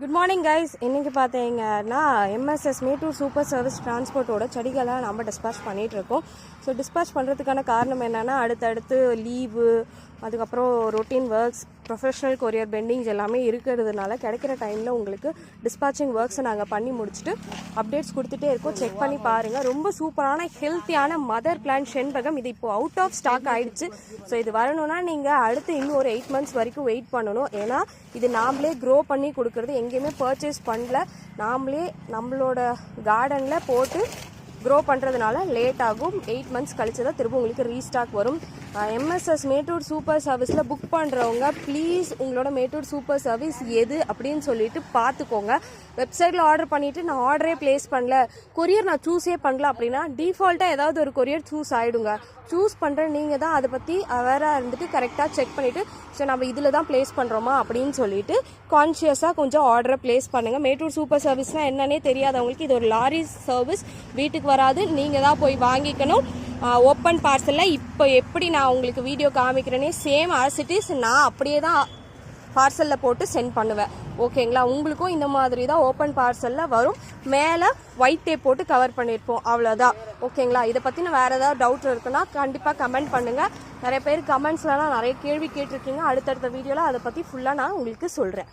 Good morning guys இன்றைக்கி பார்த்தீங்கன்னா MSS Mettur super service டிரான்ஸ்போர்ட்டோட செடிகளை நம்ம டிஸ்பேச் பண்ணிகிட்ருக்கோம் இருக்கோம். ஸோ டிஸ்பேச் பண்ணுறதுக்கான காரணம் என்னென்னா அடுத்தடுத்து லீவு அதுக்கப்புறம் routine works professional courier pendings எல்லாமே இருக்கிறதுனால கிடைக்கிற டைமில் உங்களுக்கு டிஸ்பேச்சிங் ஒர்க்ஸை நாங்கள் பண்ணி முடிச்சுட்டு அப்டேட்ஸ் கொடுத்துட்டே இருக்கோம். செக் பண்ணி பாருங்கள் ரொம்ப சூப்பரான ஹெல்த்தியான மதர் பிளான் செண்பகம். இது இப்போ அவுட் ஆஃப் ஸ்டாக் ஆயிடுச்சு. ஸோ இது வரணும்னா நீங்கள் அடுத்து இன்னும் ஒரு எயிட் மந்த்ஸ் வரைக்கும் வெயிட் பண்ணணும். ஏன்னா இது நாமளே க்ரோ பண்ணி கொடுக்குறது. எங்கேயுமே பர்ச்சேஸ் பண்ணல. நாமளே நம்மளோட கார்டனில் போட்டு க்ரோ பண்ணுறதுனால லேட் ஆகும். எயிட் மந்த்ஸ் கழிச்சு தான் திரும்ப உங்களுக்கு ரீஸ்டாக் வரும். எம்எஸ்எஸ் மேட்டூர் சூப்பர் சர்வீஸில் புக் பண்ணுறவங்க ப்ளீஸ் உங்களோட மேட்டூர் சூப்பர் சர்வீஸ் எது அப்படின்னு சொல்லிட்டு பார்த்துக்கோங்க. வெப்சைட்டில் ஆர்டர் பண்ணிவிட்டு நான் ஆர்டரே ப்ளேஸ் பண்ணல. கொரியர் நான் சூஸே பண்ணல அப்படின்னா டிஃபால்ட்டாக ஏதாவது ஒரு கொரியர் சூஸ் ஆகிடுங்க சூஸ் பண்ணுற நீங்கள் தான் அதை பற்றி அவேராக இருந்துட்டு கரெக்டாக செக் பண்ணிவிட்டு ஸோ நம்ம இதில் தான் ப்ளேஸ் பண்ணுறோமா அப்படின்னு சொல்லிட்டு கான்ஷியஸாக கொஞ்சம் ஆர்டரை ப்ளேஸ் பண்ணுங்கள் மேட்டூர் சூப்பர் சர்வீஸ்னால் என்னன்னே தெரியாதவங்களுக்கு இது ஒரு லாரி சர்வீஸ் வீட்டுக்கு வராது. நீங்கள் தான் போய் வாங்கிக்கணும். ஓப்பன் பார்சலில் இப்போ எப்படி நான் உங்களுக்கு வீடியோ காமிக்கிறேனே சேம் ஆசிட்டிஸ் நான் அப்படியே தான் பார்சலில் போட்டு சென்ட் பண்ணுவேன். ஓகேங்களா உங்களுக்கும் இந்த மாதிரி தான் ஓப்பன் பார்சலில் வரும். மேலே ஒயிட் டேப் போட்டு கவர் பண்ணியிருப்போம் அவ்வளோதான் ஓகேங்களா இதை பற்றின வேறு ஏதாவது டவுட் இருக்குன்னா கண்டிப்பாக கமெண்ட் பண்ணுங்கள் நிறைய பேர் கமெண்ட்ஸ்லாம் நிறைய கேள்வி கேட்டிருக்கீங்க. அடுத்தடுத்த வீடியோவில் அதை பற்றி ஃபுல்லாக நான் உங்களுக்கு சொல்கிறேன்